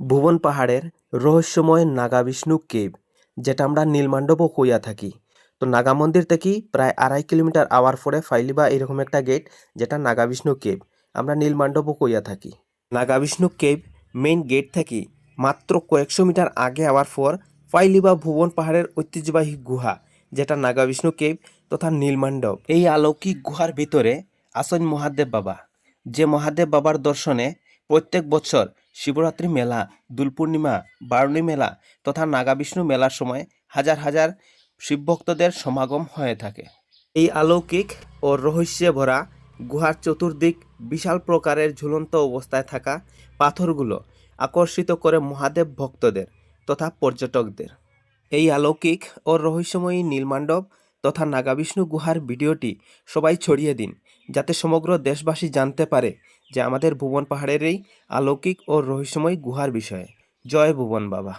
ভুবন পাহাড়ের রহস্যময় নাগা বিষ্ণু কেভ, যেটা আমরা নীলমান্ডবও কইয়া থাকি। তো নাগা মন্দির থেকে প্রায় আড়াই কিলোমিটার আওয়ার পরে ফাইলিবা এরকম একটা গেট যেটা নাগা বিষ্ণু কেভ, আমরা নীলমান্ডবও কইয়া থাকি। Naga Vishnu cave main gate থেকে মাত্র কয়েকশো মিটার আগে আওয়ার পর ফাইলিবা ভুবন পাহাড়ের ঐতিহ্যবাহী গুহা, যেটা নাগা বিষ্ণু কেভ তথা নীলমাণ্ডব। এই অলৌকিক গুহার ভিতরে আসন মহাদেব বাবা। যে মহাদেব বাবার দর্শনে প্রত্যেক বছর শিবরাত্রি মেলা দোল পূর্ণিমা বারুণী মেলা তথা নাগা বিষ্ণু মেলার সময় হাজার হাজার শিবভক্তদের সমাগম হয়ে থাকে। এই অলৌকিক ও রহস্যে ভরা গুহার চতুর্দিক বিশাল প্রকারের ঝুলন্ত অবস্থায় থাকা পাথরগুলো আকর্ষিত করে মহাদেব ভক্তদের তথা পর্যটকদের। এই অলৌকিক ও রহস্যময়ী নীলমান্ডব তথা নাগাবিষ্ণু গুহার ভিডিওটি সবাই ছড়িয়ে দিন, যাতে সমগ্র দেশবাসী জানতে পারে যে আমাদের ভুবন পাহাড়ের এই অলৌকিক ও রহস্যময় গুহার বিষয়ে। জয় ভুবন বাবা।